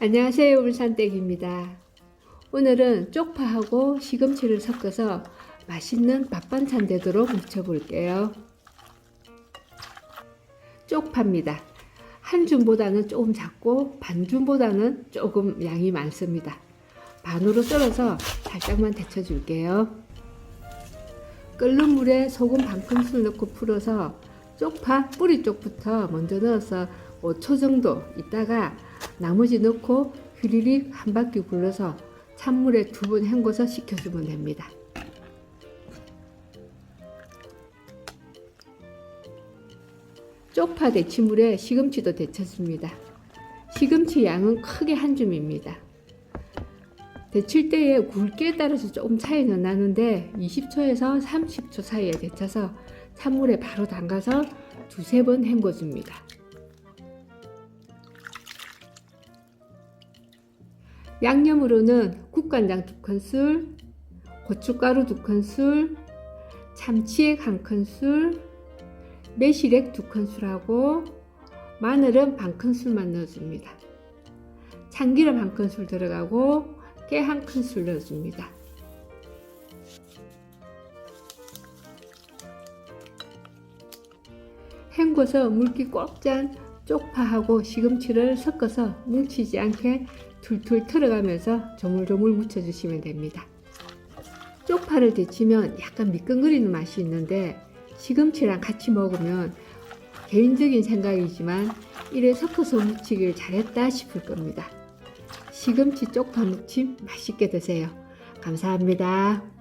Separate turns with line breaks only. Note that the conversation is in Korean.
안녕하세요. 울산댁입니다. 오늘은 쪽파하고 시금치를 섞어서 맛있는 밥반찬 되도록 무쳐 볼게요. 쪽파입니다. 한 줌보다는 조금 작고 반 줌보다는 조금 양이 많습니다. 반으로 썰어서 살짝만 데쳐 줄게요. 끓는 물에 소금 반 큰술 넣고 풀어서 쪽파 뿌리 쪽부터 먼저 넣어서 5초 정도 있다가 나머지 넣고 휘리릭 한 바퀴 굴러서 찬물에 두 번 헹궈서 식혀주면 됩니다. 쪽파 데치물에 시금치도 데쳐줍니다. 시금치 양은 크게 한 줌입니다. 데칠 때의 굵기에 따라서 조금 차이는 나는데 20초에서 30초 사이에 데쳐서 찬물에 바로 담가서 두세 번 헹궈줍니다. 양념으로는 국간장 두 큰술, 고춧가루 두 큰술, 참치액 한 큰술, 매실액 두 큰술하고 마늘은 반 큰술만 넣어줍니다. 참기름 한 큰술 들어가고 깨한 큰술 넣어줍니다. 헹궈서 물기 꽉 짠 쪽파하고 시금치를 섞어서 뭉치지 않게 툴툴 틀어가면서 조물조물 묻혀주시면 됩니다. 쪽파를 데치면 약간 미끈거리는 맛이 있는데 시금치랑 같이 먹으면 개인적인 생각이지만 이래 섞어서 무치길 잘했다 싶을 겁니다. 시금치 쪽파 무침 맛있게 드세요. 감사합니다.